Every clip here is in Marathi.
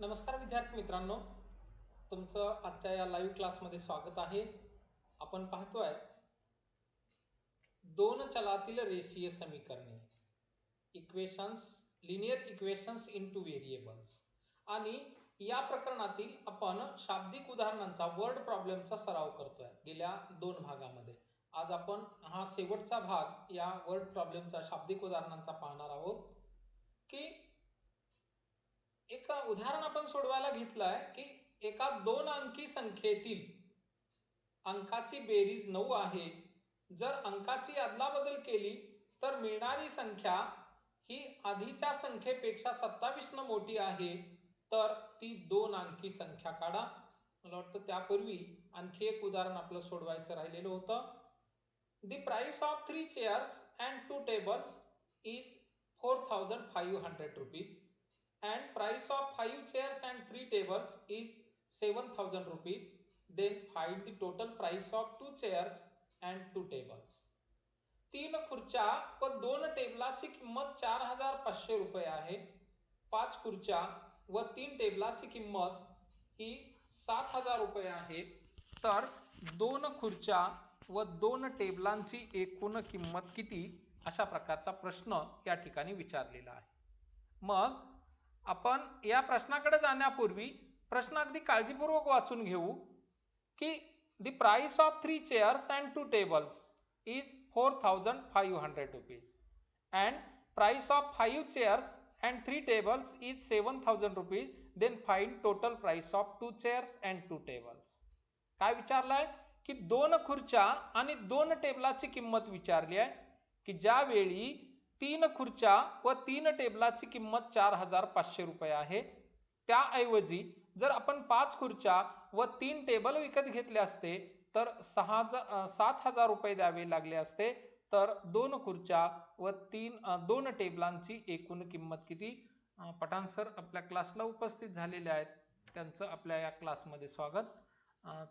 नमस्कार विद्यार्थी मित्रांनो. तुमचं आजच्या या लाईव्ह क्लासमध्ये स्वागत आहे. आपण पाहतोय दोन चलातील रेषीय समीकरणे. Equations linear equations two variables आणि या प्रकरणातील आपण शाब्दिक उदाहरणांचा वर्ड प्रॉब्लेमचा सराव करतोय गेल्या दोन भागामध्ये. आज आपण हा शेवटचा भाग या वर्ड प्रॉब्लेमचा शाब्दिक उदाहरणांचा पाहणार आहोत. की एक उदाहरण आपण सोडवायला घेतलंय की एका दोन अंकी संख्येतील अंकाची बेरीज नऊ आहे. जर अंकाची अदलाबदल केली तर मिळणारी संख्या ही आधीच्या संख्येपेक्षा सत्तावीस न मोठी आहे. तर ती दोन अंकी संख्या काढा. मला वाटतं त्यापूर्वी आणखी एक उदाहरण आपलं सोडवायचं राहिलेलं होतं. The price of three chairs and two tables is four thousand five hundred rupees and price of 5 chairs and 3 tables is 7000 rupees. Then find the total price of 2 chairs and 2 tables. तीन खुर्च्या व दोन टेबलाची किंमत चार हजार पाचशे रुपये आहे. पाच खुर्च्या व तीन टेबलाची किंमत ही सात हजार रुपये आहे. तर दोन खुर्च्या व दोन टेबलांची एकूण किंमत किती? अशा प्रकारचा प्रश्न या ठिकाणी विचारलेला आहे. मग आपण या प्रश्नाकडे जाण्यापूर्वी प्रश्न अगदी काळजीपूर्वक वाचून घेऊ की the price of three chairs and two tables is four thousand five hundred rupees and price of five chairs and three tables is seven thousand rupees then find total price of two chairs and two tables काय विचारलंय? की दोन खुर्च्या आणि दोन टेबलाची किंमत विचारली आहे? की ज्यावेळी तीन खुर्च्या व तीन टेबलाची किंमत चार हजार पाचशे रुपये आहे. त्याऐवजी जर आपण पाच खुर्च्या व तीन टेबल विकत घेतले असते तर सहा सात हजार रुपये द्यावे लागले असते. तर दोन खुर्च्या व तीन दोन टेबलांची एकूण किंमत किती? पठाण सर आपल्या क्लासला उपस्थित झालेले आहेत. त्यांचं आपल्या या क्लासमध्ये स्वागत.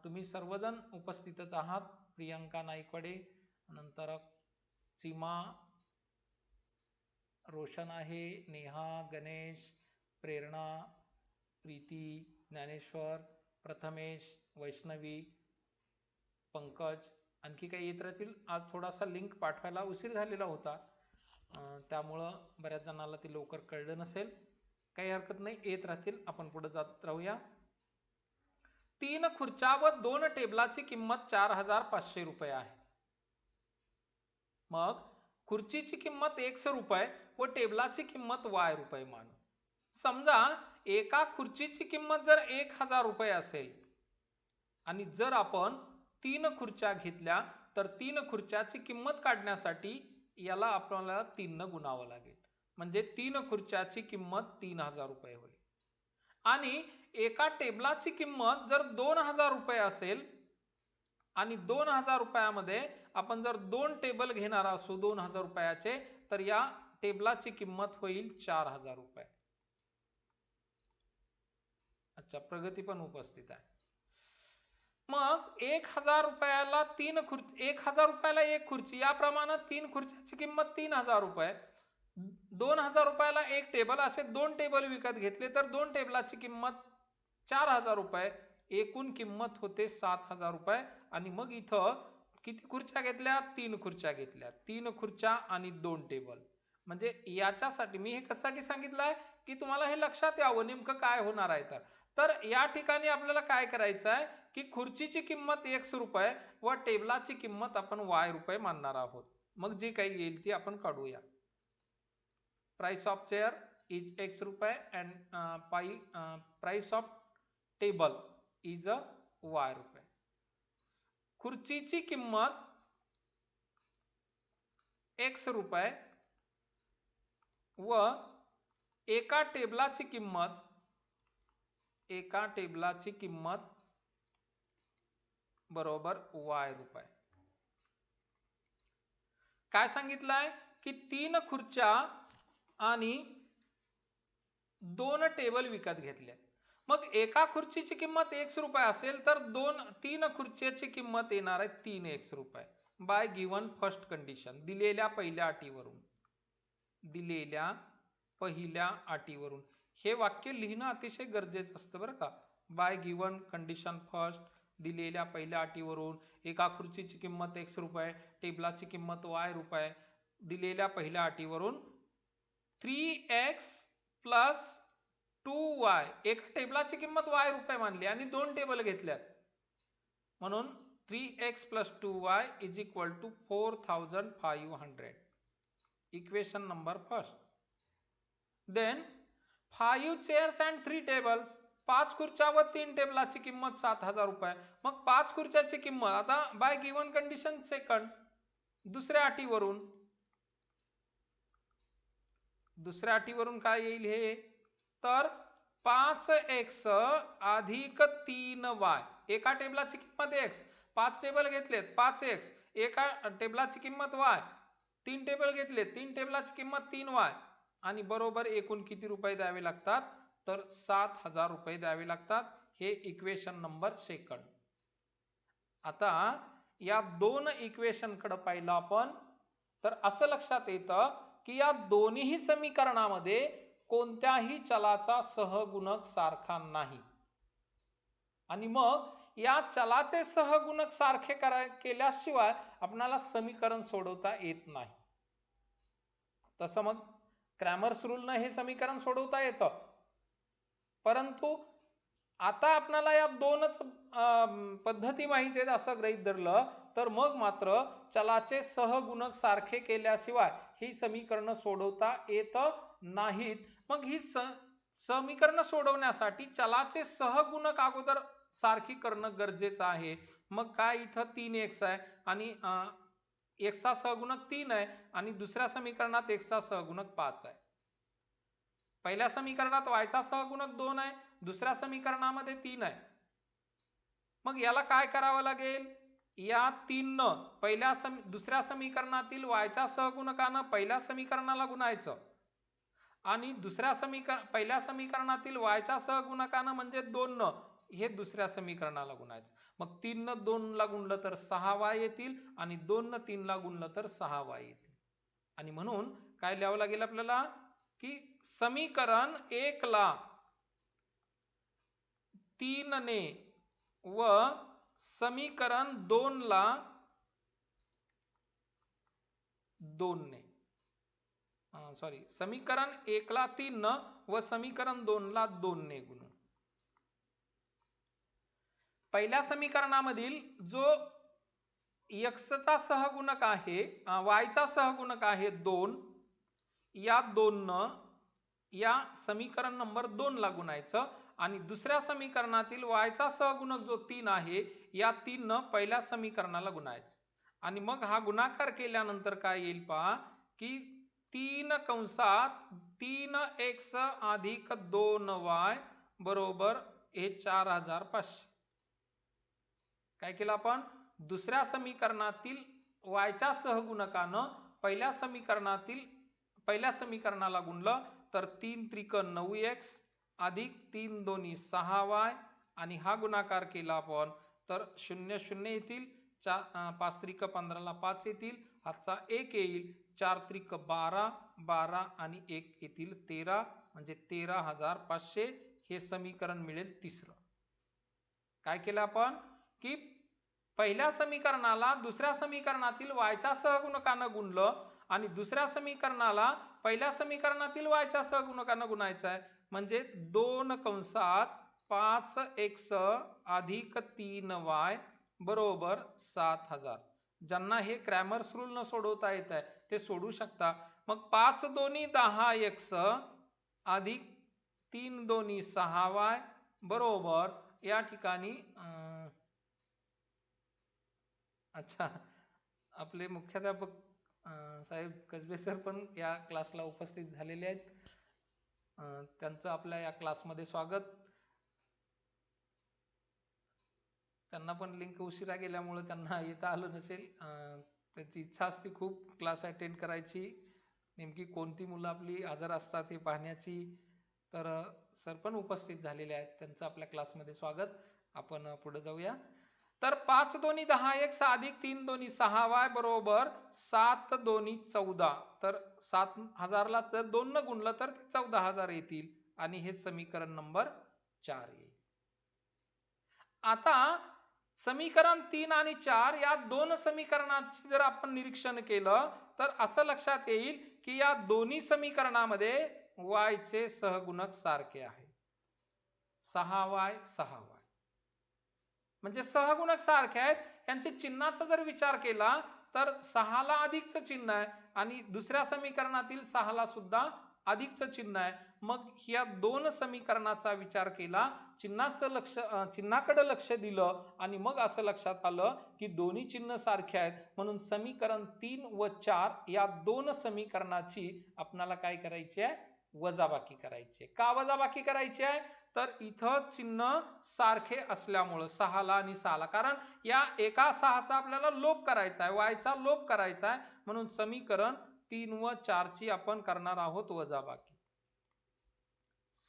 तुम्ही सर्वजण उपस्थितच आहात. प्रियंका नाईकवाडे नंतर सीमा रोशन आहे नेहा गणेश प्रेरणा प्रीती ज्ञानेश्वर प्रथमेश वैष्णवी पंकज आणखी काही येत राहतील आज थोडासा लिंक पाठवायला उशीर झालेला होता. त्यामुळं बऱ्याच जणांना ते लवकर कळलं नसेल. काही हरकत नाही येत राहतील. आपण पुढे जात राहूया. तीन खुर्च्या व दोन टेबलाची किंमत चार हजार पाचशे रुपये आहे. मग खुर्चीची किंमत एकस रुपये व टेबलाची किंमत वाय रुपये मानू. समजा एका खुर्चीची किंमत जर एक हजार रुपये असेल आणि जर आपण तीन खुर्च्या घेतल्या तर तीन खुर्च्याची किंमत काढण्यासाठी याला आपल्याला तीननं गुणावं लागेल. म्हणजे तीन खुर्च्याची किंमत तीन हजार रुपये होईल. आणि एका टेबलाची किंमत जर दोन हजार रुपये असेल आणि दोन हजार रुपयामध्ये आपण जर दोन टेबल घेणार असू दोन हजार रुपयाचे तर या टेबलाची किंमत होईल चार हजार रुपये. अच्छा प्रगती पण उपस्थित आहे. मग एक हजार रुपयाला तीन खुर्ची एक हजार रुपयाला एक खुर्ची याप्रमाणे तीन खुर्च्याची किंमत तीन हजार रुपये. दोन हजार रुपयाला एक टेबल असे दोन टेबल विकत घेतले तर दोन टेबलाची किंमत चार हजार रुपये. एकूण किंमत होते सात हजार रुपये. आणि मग इथं किती खुर्च्या घेतल्या? तीन खुर्च्या घेतल्या. तीन खुर्च्या आणि दोन टेबल. म्हणजे याच्यासाठी मी हे कशासाठी सांगितलंय की तुम्हाला हे लक्षात यावं नेमकं काय होणार आहे तर. तर या ठिकाणी आपल्याला काय करायचं आहे? की खुर्चीची किंमत एक्स रुपये व टेबलाची किंमत आपण वाय रुपये मानणार आहोत. मग जी काही येईल ती आपण काढूया. Price of chair is X रुपये and pie price of table is a Y रुपये. खुर्चीची किंमत एक्स रुपये व एका टेबलाची किंमत एका टेबलाची किंमत बरोबर वाय रुपये. काय सांगितलंय? की तीन खुर्च्या आणि दोन टेबल विकत घेतल्या मग एका खुर्चीची किंमत एकशे रुपये असेल तर दोन तीन खुर्चीची किंमत येणार आहे तीन एक्स रुपये. बाय गिवन फर्स्ट कंडिशन दिलेल्या पहिल्या अटीवरून. दिलेल्या पहिल्या अटीवरून. हे वाक्य लिहिणं अतिशय गरजेचं असतं बरं का. बाय गिवन कंडिशन फर्स्ट दिलेल्या पहिल्या अटीवरून. एका खुर्चीची किंमत एक्स रुपये टेबलाची किंमत वाय रुपये. दिलेल्या पहिल्या अटीवरून. Three X plus two Y. एका टेबलाची किंमत वाय रुपये मानली आणि दोन टेबल घेतल्यात. म्हणून three X plus two Y is equal to four thousand five hundred equation number first then five chairs and three tables पाच खुर्च्या व तीन टेबलाची किंमत सात हजार रुपये. मग पाच खुर्च्याची किंमत आता बाय गिवन कंडिशन सेकंड दुसऱ्या अटीवरून. दुसऱ्या अटीवरून काय येईल हे? तर पाच एक्स अधिक तीन वाय. एका टेबलाची किंमत एक्स. पाच टेबल घेतलेत पाच एक्स. एका टेबलाची किंमत वाय. तीन टेबल घेतले तीन टेबलाची किंमत तीन वाय. आणि बरोबर एकूण किती रुपये द्यावे लागतात? तर सात हजार रुपये द्यावे लागतात. हे इक्वेशन नंबर सेकंड आता या दोन इक्वेशनकडे पाहिलं आपण. तर असं लक्षात येतं की या दोन्ही समीकरणामध्ये कोणत्याही चलाचा सहगुणक सारखा नाही. आणि मग या चलाचे सहगुणक सारखे करा केल्याशिवाय आपणाला समीकरण सोडवता येत नाही. तसं मग क्रॅमर्स रूलनं हे समीकरण सोडवता येतं. परंतु आता आपणाला या दोनच पद्धती माहिती आहेत असं गृहीत धरलं तर मग मात्र चलाचे सहगुणक सारखे केल्याशिवाय ही समीकरणं सोडवता येतं. नाहीत. मग ही स समीकरण सोडवण्यासाठी चलाचे सहगुणक अगोदर सारखी करणं गरजेचं आहे. मग काय इथं तीन एक्स आहे आणि एक्सचा सहगुणक तीन आहे आणि दुसऱ्या समीकरणात एक्सचा सहगुणक पाच आहे. पहिल्या समीकरणात वायचा सहगुणक दोन आहे दुसऱ्या समीकरणामध्ये तीन आहे. मग याला काय करावं लागेल? या तीन न पहिल्या समी दुसऱ्या समीकरणातील वायच्या सहगुणकानं पहिल्या समीकरणाला गुणायचं. आणि दुसऱ्या समीकरण पहिल्या समीकरणातील वायच्या सहगुणकानं म्हणजे दोन न हे दुसऱ्या समीकरणाला गुणायचं. मग तीन न दोन ला गुणलं तर सहा वाय येतील आणि दोन न तीन ला गुणलं तर सहा वाय येतील. आणि म्हणून काय लिहावं लागेल आपल्याला? की समीकरण एक ला तीन ने व समीकरण दोन ला दोन ने. सॉरी समीकरण एकला तीन न व समीकरण दोन ला दोन ने गुण. पहिल्या समीकरणामधील जो यक्षचा सहगुणक आहे वायचा सहगुणक आहे दोन या दोन न या समीकरण नंबर दोन ला गुणायचं आणि दुसऱ्या समीकरणातील वायचा सहगुणक जो तीन आहे या तीन न पहिल्या समीकरणाला गुणायचं. आणि मग हा गुणाकार केल्यानंतर काय येईल पहा की तीन कंसात तीन एक्स अधिक दोन वाय बरोबर हे चार हजार पाचशे. काय केलं आपण? दुसऱ्या समीकरणातील वायच्या सहगुणकानं पहिल्या समीकरणातील पहिल्या समीकरणाला गुणलं तर तीन त्रिक नऊ एक्स अधिक तीन दोन्ही सहा वाय आणि हा गुणाकार केला आपण तर शून्य शून्य येतील चार पाच त्रिक पंधराला पाच येतील हातचा एक येईल. चार त्रिक बारा बारा आणि एक येतील तेरा. म्हणजे तेरा हजार पाचशे हे समीकरण मिळेल तिसरं. काय केलं आपण? की पहिल्या समीकरणाला दुसऱ्या समीकरणातील वायच्या सहगुणकानं गुणलं आणि दुसऱ्या समीकरणाला पहिल्या समीकरणातील वायच्या सहगुणकानं गुणायचं आहे. म्हणजे दोन कंसात पाच एक्स अधिक तीन वाय बरोबर सात हजार. ज्यांना हे क्रॅमर्स रूल न सोडवता येत आहे ते सोडू शकता. मग पाच दोन्ही दहा एक्स अधिक तीन दोन्ही सहा वाय बरोबर या ठिकाणी अच्छा आपले मुख्याध्यापक साहेब कसबे सर पण या क्लासला उपस्थित झालेले आहेत. त्यांचं आपल्या या क्लासमध्ये स्वागत. त्यांना पण लिंक उशिरा गेल्यामुळे त्यांना येता आलं नसेल. त्याची इच्छा असते खूप. क्लास अटेंड करायची. नेमकी कोणती मुलं आपली हजर असतात हे पाहण्याची. तर सर पण उपस्थित झालेले आहेत. त्यांचं आपल्या क्लासमध्ये स्वागत. आपण पुढे जाऊया. तर पाच दोन्ही दहा एक अधिक तीन दोन्ही सहा वाय बरोबर. सात दोन्ही चौदा. तर सात हजारला जर दोन न गुणलं तर चौदा हजार येतील. आणि हे समीकरण नंबर चार येईल आता समीकरण तीन आणि चार या दोन समीकरणाचे जर आपण निरीक्षण केलं तर असं लक्षात येईल की या दोन्ही समीकरणामध्ये वायचे सहगुणक सारखे आहे. सहा वाय सहा वाय म्हणजे सहगुणक सारखे आहेत. यांच्या चिन्हाचा जर विचार केला तर सहाला अधिकचं चिन्ह आहे आणि दुसऱ्या समीकरणातील सहाला सुद्धा अधिकचं चिन्ह आहे. मग या दोन समीकरणाचा विचार केला चिन्हाचं लक्ष चिन्हाकडे लक्ष दिलं आणि मग असं लक्षात आलं की दोन्ही चिन्ह सारखे आहेत. म्हणून समीकरण तीन व चार या दोन समीकरणाची आपणाला काय करायची आहे? वजाबाकी करायची आहे. का वजाबाकी करायची आहे? तर इथं चिन्ह सारखे असल्यामुळं सहाला आणि सहाला. कारण या एका सहाचा आपल्याला लोप करायचा आहे वायचा लोप करायचा आहे. म्हणून समीकरण तीन व चारची आपण करणार आहोत वजाबाकी.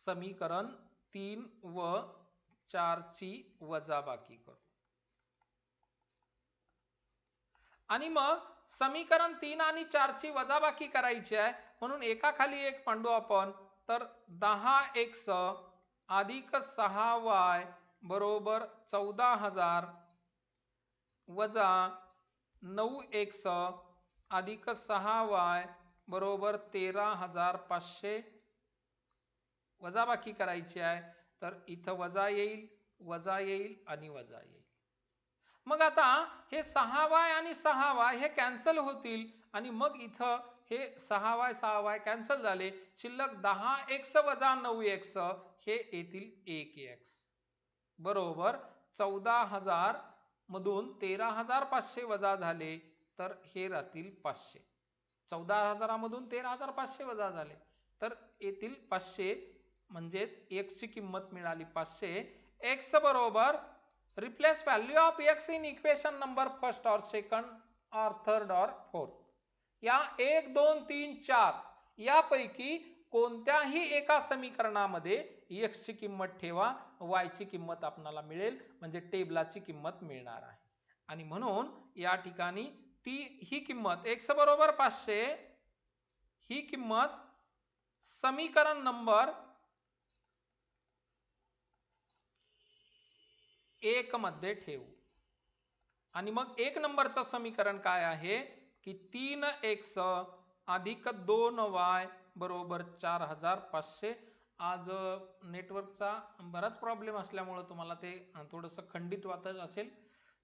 समीकरण तीन व चारची वजाबाकी करू. आणि मग समीकरण तीन आणि चारची वजाबाकी करायची आहे. म्हणून एका खाली एक मांडू आपण. तर दहा एक्स अधिक सहा वाय बरोबर चौदा हजार वजा नऊ एक्स अधिक सहा वाय बरोबर तेरा हजार पाचशे वजाबाकी करायची आहे तर इथं वजा येईल वजा येईल आणि वजा येईल. मग आता हे सहा वाय आणि सहा वाय हे कॅन्सल होतील आणि मग इथं हे सहा वाय सहा वाय कॅन्सल झाले. शिल्लक दहा एक्स वजा नऊ एक्स हे येतील एक एक्स. बरोबर चौदा हजार मधून तेरा हजार पाचशे वजा झाले तर हे राहतील पाचशे. चौदा हजारामधून तेरा हजार पाचशे वजा झाले तर येतील पाचशे म्हणजेच एक्स ची किंमत मिळाली पाचशे. एक्स बरोबर replace value of X in equation number first और सेकंड और थर्ड और फोर्थ या एक दोन तीन चार यापैकी कोणत्याही एका समीकरणामध्ये एक्सची किंमत ठेवा वाय ची किंमत आपणाला मिळेल म्हणजे टेबलाची किंमत मिळणार आहे. आणि म्हणून या ठिकाणी ती ही किंमत एक्स बरोबर पाचशे ही किंमत समीकरण नंबर एक मध्ये ठेवू. आणि मग एक नंबरचं समीकरण काय आहे? की तीन एक्स अधिक दोन वाय बरोबर चार हजार पाचशे. आज नेटवर्कचा बराच प्रॉब्लेम असल्यामुळं तुम्हाला ते थोडंसं खंडित वाटत असेल.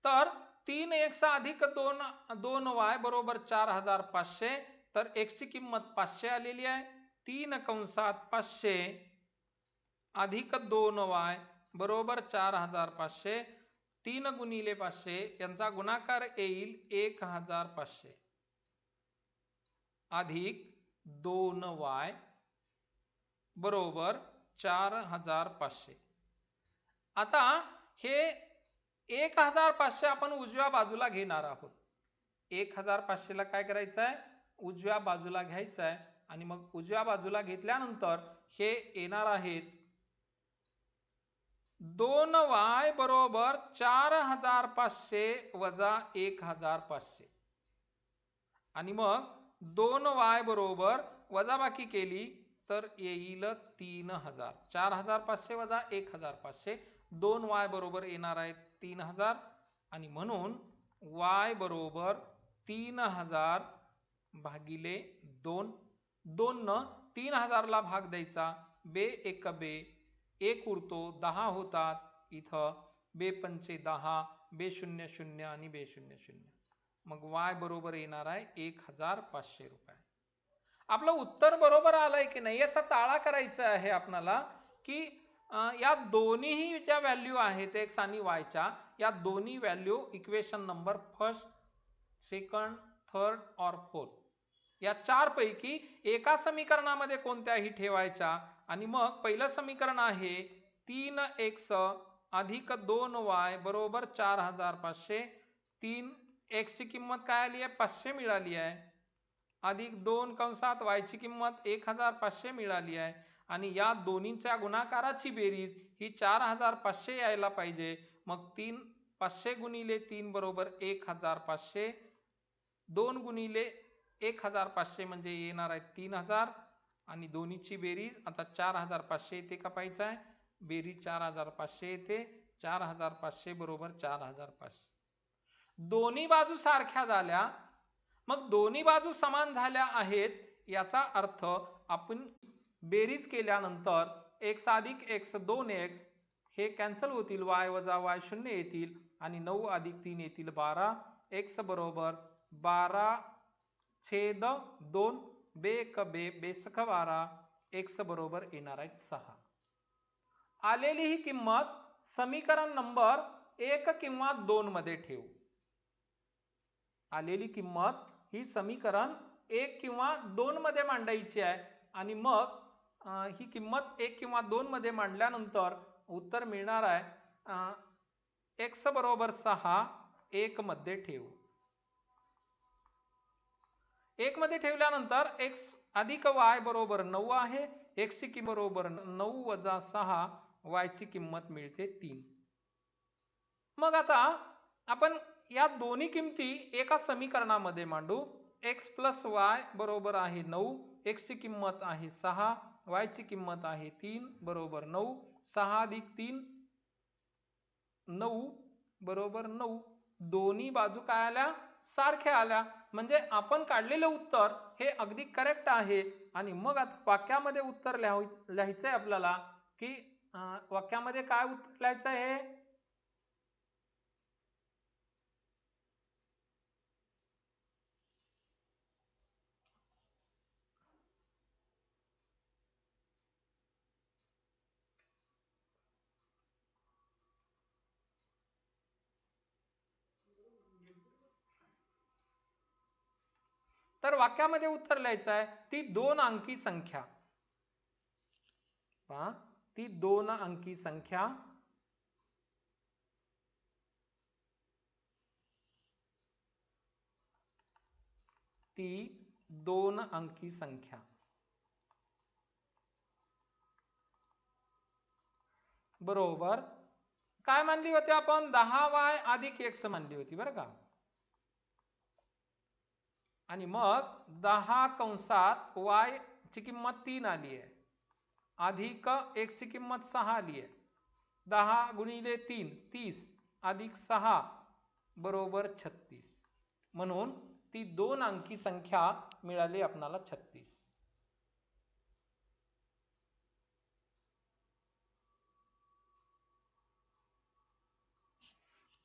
तर तीन एक्स अधिक दोन दोन वाय बरोबर चार हजार पाचशे. तर एक्सची किंमत पाचशे आलेली आहे. तीन कंसात पाचशे अधिक दोन वाय बरोबर चार हजार पाचशे तीन गुणिले पाचशे यांचा गुणाकार येईल एक हजार पाचशे अधिक दोन वाय बरोबर चार हजार पाचशे आता हे एक हजार पाचशे आपण उजव्या बाजूला घेणार आहोत. एक हजार पाचशेला काय करायचं आहे उजव्या बाजूला घ्यायचं आहे आणि मग उजव्या बाजूला घेतल्यानंतर हे येणार आहेत दोन वाय बरोबर चार हजार पाचशे वजा एक हजार पाचशे. आणि मग दोन वाय बरोबर वजाबाकी केली तर येईल तीन हजार. चार हजार पाचशे वजा एक हजार पाचशे. दोन वाय बरोबर येणार आहेत तीन हजार. आणि म्हणून वाय बरोबर तीन हजार भागिले दोन. दोन न तीन हजारला भाग द्यायचा. बे एक बे एक उरतो दहा होतात. इथं बे पंचे दहा बे शून्य शून्य आणि बे शून्य शून्य. मग वाय बरोबर येणार आहे एक हजार पाचशे रुपये. आपलं उत्तर बरोबर आलंय की नाही याचा ताळा करायचा आहे आपणाला की या दोन्हीही ज्या व्हॅल्यू आहेत एक्स आणि वायच्या या दोन्ही value equation number first second third और फोर्थ या चार पैकी एका समीकरणामध्ये कोणत्याही ठेवायच्या? आणि मग पहिलं समीकरण आहे तीन एक्स अधिक दोन वाय बरोबर चार हजार पाचशे. तीन एक्सची किंमत काय आली आहे? पाचशे मिळाली आहे. अधिक दोन कंसात वाय ची किंमत एक हजार पाचशे मिळाली आहे. आणि या दोन्हीच्या गुणाकाराची बेरीज ही चार हजार पाचशे यायला पाहिजे. मग तीन पाचशे गुणिले तीन बरोबर एक हजार पाचशे. दोन गुणिले एक हजार पाचशे म्हणजे येणार आहे तीन हजार. आणि दोन्हीची बेरीज आता चार हजार पाचशे येते का पाहायचं आहे? बेरीज चार हजार पाचशे येते. चार हजार पाचशे बरोबर चार हजार पाचशे दोन्ही बाजू सारख्या झाल्या. मग दोन्ही बाजू समान झाल्या आहेत याचा अर्थ आपण बेरीज केल्यानंतर एक्स अधिक एक्स दोन एक्स हे कॅन्सल होतील. वाय वजा वाय शून्य येतील आणि नऊ अधिक तीन येतील बारा. एक्स बरोबर बारा छेद दोन बेक बे बेसख बारा एक्स बरोबर येणार आहेत सहा. आलेली ही किंमत समीकरण नंबर एक किंवा दोन मध्ये ठेवू. आलेली किंमत ही समीकरण एक किंवा दोन मध्ये मांडायची आहे. आणि मग ही किंमत एक किंवा दोन मध्ये मांडल्यानंतर उत्तर मिळणार आहे एक्स बरोबर सहा एक मध्ये ठेवू. एक मध्ये ठेवल्यानंतर एक्स अधिक वाय बरोबर नऊ आहे एक्स ची किंमत बरोबर नऊ वजा सहा वाय ची किंमत मिळते तीन. मग आता आपण या दोन्ही किमती एका समीकरणामध्ये मांडू. एक्स प्लस वाय बरोबर आहे नऊ एक्सची किंमत आहे सहा वाय ची किंमत आहे तीन बरोबर नऊ सहा अधिक तीन नऊ बरोबर नऊ. दोन्ही बाजू काय आल्या? सारख्या आल्या. म्हणजे आपण काढलेलं उत्तर हे अगदी करेक्ट आहे. आणि मग आता वाक्यामध्ये उत्तर लिहाव लिहायचंय आपल्याला की वाक्यामध्ये काय उत्तर लिहायचं आहे तर वाक्यामध्ये उत्तर लिहायचं आहे ती दोन अंकी संख्या. पहा ती दोन अंकी संख्या. ती दोन अंकी संख्या. बरोबर? काय मानली होती आपण? दहा वाय अधिक एक्स मानली होती बरं का? आणि मग दहा कंसात वाय ची किंमत तीन आली आहे. अधिक एकची ची किंमत सहा आली आहे. दहा गुणिले तीन तीस अधिक सहा बरोबर छत्तीस. म्हणून ती दोन अंकी संख्या मिळाली आपणाला छत्तीस.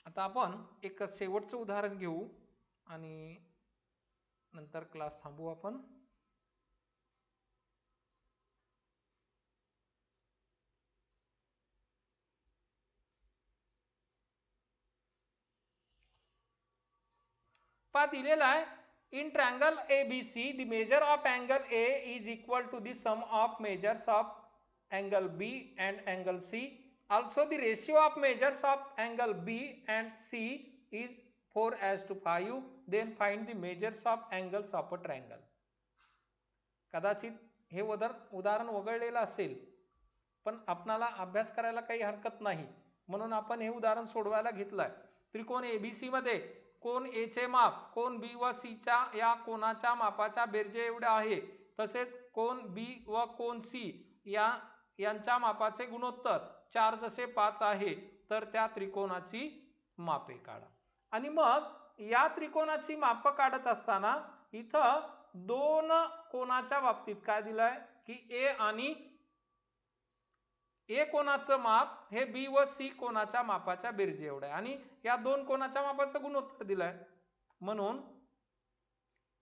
आता आपण एक शेवटचं उदाहरण घेऊ आणि नंतर क्लास थांबवू आपण पा दिलेला आहे in triangle ABC the measure of angle A is equal to the sum of measures of angle B and angle C also the ratio of measures of angle B and C is 4 as to 5 then find the measures of angles of a triangle. कदाचित हे उदार उदाहरण वगळलेलं असेल पण आपणाला अभ्यास करायला काही हरकत नाही. म्हणून आपण हे उदाहरण सोडवायला घेतलंय. त्रिकोण एबीसी मध्ये कोण ए चे माप कोण बी व सी च्या या कोणाच्या मापाच्या बेरजे एवढे आहे तसेच कोण बी व कोण सी या यांच्या मापाचे गुणोत्तर चार जसे पाच आहे तर त्या त्रिकोणाची मापे काढा. आणि मग या त्रिकोणाची माप काढत असताना इथं दोन कोणाच्या बाबतीत काय दिलंय? की ए आणि ए कोणाचं माप हे बी व सी कोणाच्या मापाच्या बेरजे एवढं आहे. आणि या दोन कोणाच्या मापाचं गुणोत्तर दिलंय? म्हणून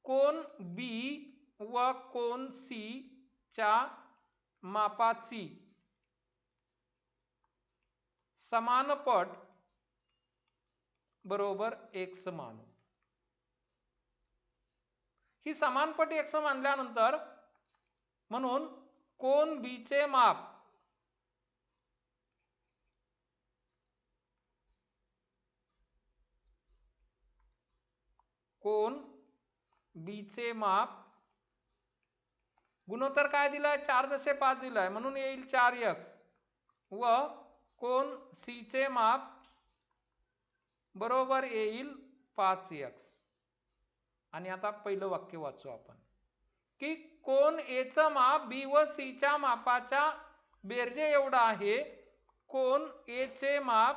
कोण बी व कोण सी च्या मापाची समानपट बरोबर एक्स मानू ही समानपट एक्स मानल्यानंतर म्हणून कोण बी चे माप? कोण बी चे माप? गुणोत्तर काय दिलाय? चार जसे पाच दिलाय. म्हणून येईल चार एक्स व कोण सी चे माप? बरोबर येईल पाच एक्स आणि आता पहिलं वाक्य वाचू आपण. की कोण एचं माप बी व सीच्या मापाच्या बेरजे एवढं आहे? कोण एचे माप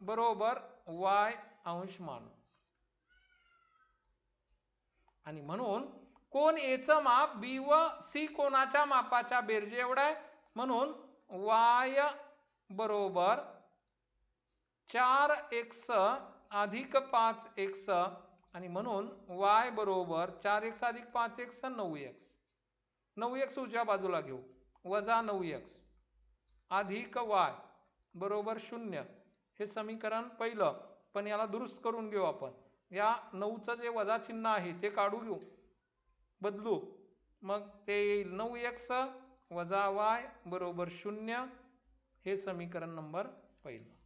बरोबर वाय अंश मान. आणि म्हणून कोण एचं माप बी व सी कोणाच्या मापाच्या बेरजे एवढा आहे? म्हणून वाय बरोबर चार एक्स अधिक पाच एक्स आणि म्हणून वाय बरोबर चार एक्स अधिक पाच एक्स नऊ एक्स. नऊ एक्स उजव्या बाजूला घेऊ. वजा नऊ एक्स अधिक वाय बरोबर शून्य. हे समीकरण पहिलं. पण याला दुरुस्त करून घेऊ आपण. या नऊचं जे वजा चिन्ह आहे ते काढू घेऊ. बदलू. मग ते येईल नऊ एक्स वजा वाय बरोबर शून्य. हे समीकरण नंबर पहिलं.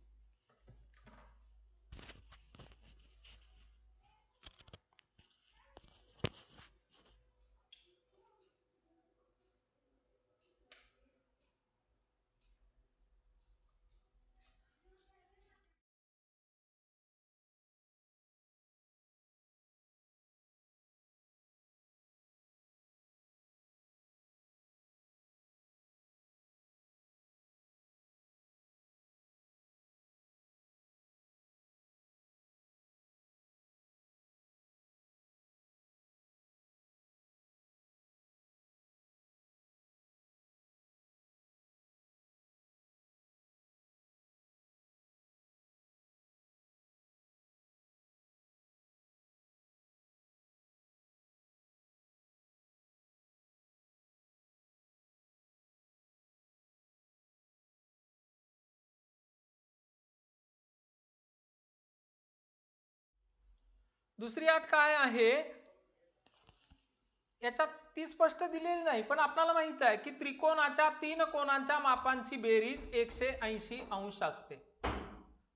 दुसरी अट काय आहे? याच्यात ती स्पष्ट दिलेली नाही पण आपल्याला माहीत आहे की त्रिकोणाच्या तीन कोणांच्या मापांची बेरीज एकशे ऐंशी अंश असते.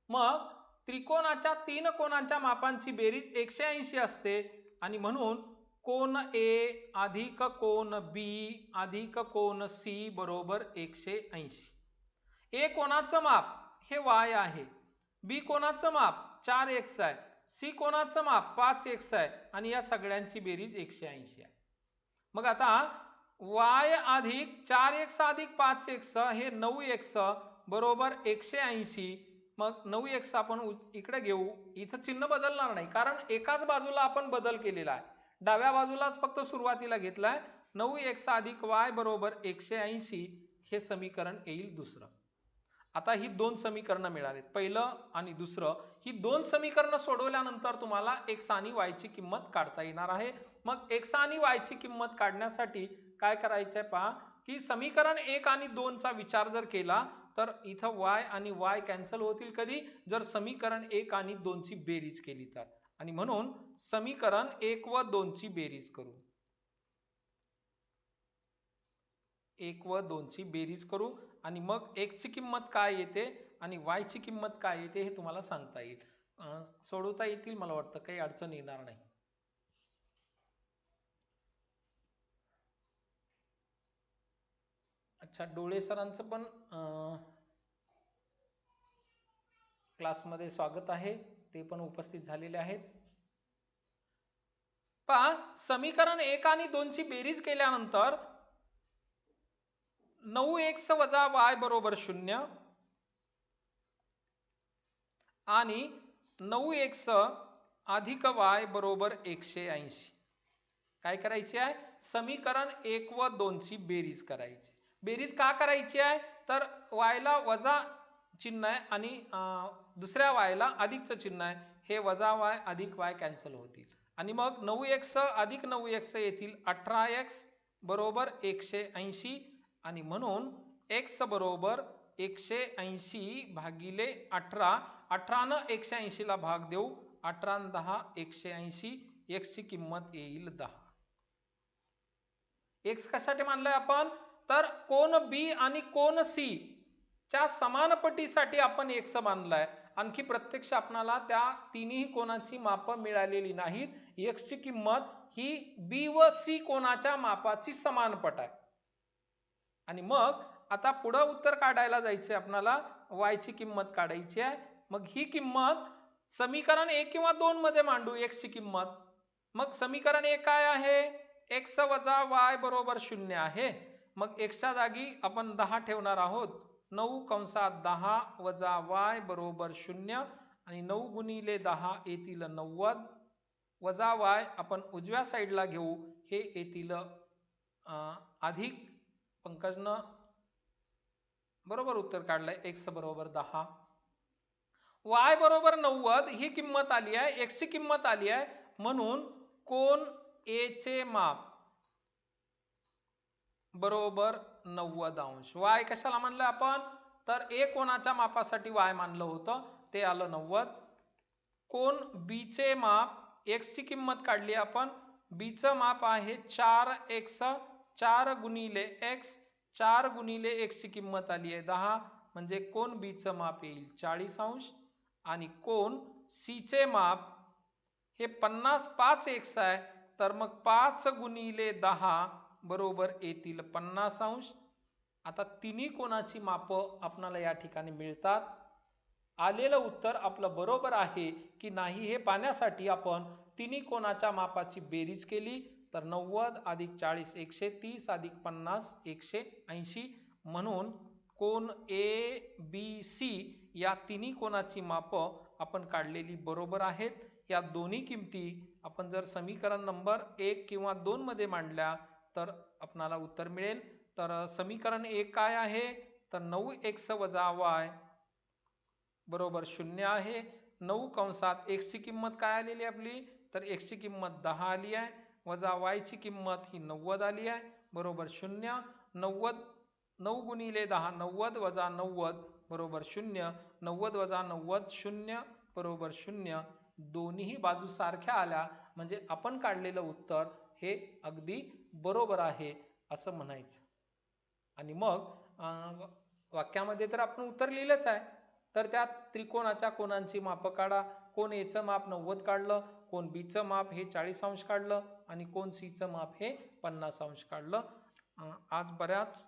मग त्रिकोणाच्या तीन कोणांच्या मापांची बेरीज एकशे ऐंशी असते आणि म्हणून कोन ए अधिक कोन बी अधिक कोन सी बरोबर एकशे ऐंशी. ए कोणाचं माप? हे वाय आहे. बी कोणाचं माप? चार एक्स आहे. सी कोणाचं माप? पाच एक्स आहे. आणि या सगळ्यांची बेरीज एकशे ऐंशी आहे. मग आता वाय अधिक चार एक्स अधिक पाच एक्स हे नऊ एक्स बरोबर एकशे ऐंशी. मग नऊ एक्स आपण इकडे घेऊ. इथं चिन्ह बदलणार नाही. कारण एकाच बाजूला आपण बदल केलेला आहे. डाव्या बाजूलाच फक्त सुरुवातीला घेतलाय. नऊ एक्स अधिक वाय बरोबर एकशे ऐंशी. हे समीकरण येईल दुसरं. आता ही दोन समीकरणं मिळालीत पहिलं आणि दुसरं ही दोन समीकरणं सोडवल्यानंतर तुम्हाला एक्स आणि वाय ची किंमत काढता येणार आहे. मग एक्स आणि वाय ची किंमत काढण्यासाठी काय करायचंय पहा की समीकरण एक आणि दोनचा विचार जर केला तर इथं वाय आणि वाय कॅन्सल होतील कधी? जर समीकरण एक आणि दोनची बेरीज केली तर. आणि म्हणून समीकरण एक व दोनची बेरीज करू. एक व दोनची बेरीज करू. आणि मग एक्स ची किंमत काय येते आणि वाय ची किंमत काय येते हे तुम्हाला सांगता येईल. सोडवता येतील मला वाटतं काही अडचण येणार नाही. अच्छा डोळे सरांचं पण क्लासमध्ये स्वागत आहे. ते पण उपस्थित झालेले आहेत. पहा समीकरण एक आणि दोनची बेरीज केल्यानंतर नऊ एक्स वजा वाय बरोबर शून्य. आणि नऊ एक्स अधिक वाय बरोबर एकशे ऐंशी. काय करायची आहे? समीकरण एक व दोनची बेरीज करायची. बेरीज का करायची आहे? तर वायला वजा चिन्ह आहे आणि दुसऱ्या वायला अधिकचं चिन्ह आहे. हे वजा वाय अधिक वाय कॅन्सल होतील. आणि मग नऊ एक्स अधिक नऊ एक्स येतील अठरा एक्स बरोबर एकशे ऐंशी. आणि म्हणून एक्स बरोबर एकशे ऐंशी भागिले अठरा अठरानं एकशे ऐंशी ला भाग देऊ अठरा दहा एकशे ऐंशी एक्सची किंमत येईल दहा. एक्स कशासाठी मानलंय आपण? तर कोण बी आणि कोण सी च्या समानपटीसाठी आपण एक्स मानलाय आणखी प्रत्यक्ष आपणाला त्या तिन्ही कोणाची माप मिळालेली नाहीत. एक्सची किंमत ही बी व सी कोणाच्या मापाची समानपट आहे. आणि मग आता पुढं उत्तर काढायला जायचंय आपणाला वायची किंमत काढायची आहे. मग ही किंमत समीकरण एक किंवा दोन मध्ये मांडू एक्स ची किंमत. मग समीकरण एक काय आहे? एक्स वजा वाय बरोबर शून्य आहे. मग एक्सच्या जागी आपण दहा ठेवणार आहोत. नऊ कंसात दहा वजा वाय बरोबर शून्य आणि नऊ गुणिले दहा येतील नव्वद. वजा वाय आपण उजव्या साईडला घेऊ. हे येतील अधिक पंकजनं बरोबर उत्तर काढलंय एक्स बरोबर दहा. वाय बरोबर नव्वद ही किंमत आली आहे एक्स ची किंमत आली आहे म्हणून कोण ए चे माप? बरोबर नव्वद अंश. वाय कशाला मानलं आपण? तर ए कोणाच्या मापासाठी वाय मानलं होतं? ते आलं नव्वद. कोण बी चे माप? एक्स ची किंमत काढली आपण. बीच माप आहे चार एक्स चार गुणिले एक्स चार गुणिले एक्सची किंमत आली आहे दहा. म्हणजे कोण बीचं माप येईल? चाळीस अंश. आणि कोण सीचे माप? हे पन्नास पाच एक्स आहे. तर मग पाच गुणिले दहा बरोबर येतील पन्नास अंश. आता तिन्ही कोणाची मापं आपणाला या ठिकाणी मिळतात? आलेलं उत्तर आपलं बरोबर आहे की नाही हे पाहण्यासाठी आपण तिन्ही कोणाच्या मापाची बेरीज केली? तर नव्वद अधिक चाळीस एकशे तीस अधिक पन्नास एकशे ऐंशी. म्हणून कोण ए बी सी या तिन्ही कोणाची मापं आपण काढलेली बरोबर आहेत. या दोन्ही किमती आपण जर समीकरण नंबर एक किंवा दोनमध्ये मांडल्या तर आपणाला उत्तर मिळेल. तर समीकरण एक काय आहे? तर नऊ एक्स वजा वाय बरोबर शून्य आहे. नऊ कंसात एक्सची किंमत काय आलेली आपली? तर एक्सची किंमत दहा आली आहे. वजा वायची किंमत ही नव्वद आली आहे. बरोबर शून्य नव्वद नऊ गुणिले दहा नव्वद वजा नव्वद बरोबर शून्य नव्वद वजा नव्वद शून्य बरोबर शून्य दोन्ही बाजू सारख्या आल्या. म्हणजे आपण काढलेलं उत्तर हे अगदी बरोबर आहे असं म्हणायचं. आणि मग वाक्यामध्ये तर आपण उत्तर लिहिलंच आहे. तर त्या त्रिकोणाच्या कोणांची मापं काढा. कोण एचं माप नव्वद काढलं कोण बीचं माप हे चाळीस अंश काढलं. आणि कोण सीचं माप हे पन्नास अंश काढलं. आज बऱ्याच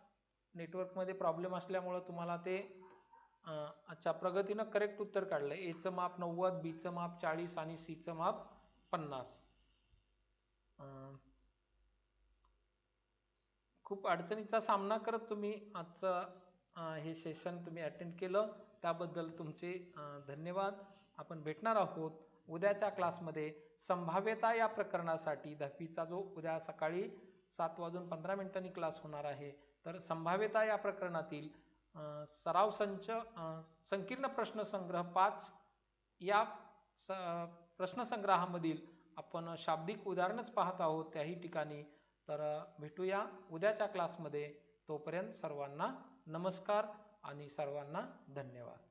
नेटवर्कमध्ये प्रॉब्लेम असल्यामुळं तुम्हाला ते अच्छा प्रगतीनं करेक्ट उत्तर काढलं एचं माप नव्वद बीचं माप चाळीस आणि सीचं माप पन्नास. खूप अडचणीचा सामना करत तुम्ही आजचं हे सेशन तुम्ही अटेंड केलं. त्याबद्दल तुमचे धन्यवाद. आपण भेटणार आहोत. उद्याच्या क्लासमध्ये संभाव्यता या प्रकरणासाठी दहावीचा जो उद्या सकाळी सात वाजून पंधरा मिनिटांनी क्लास होणार आहे तर संभाव्यता या प्रकरणातील सराव संच संकीर्ण प्रश्नसंग्रह पाच या प्रश्नसंग्रहामधील आपण शाब्दिक उदाहरणच पाहत आहोत त्याही ठिकाणी. तर भेटूया उद्याच्या क्लासमध्ये. तोपर्यंत सर्वांना नमस्कार आणि सर्वांना धन्यवाद.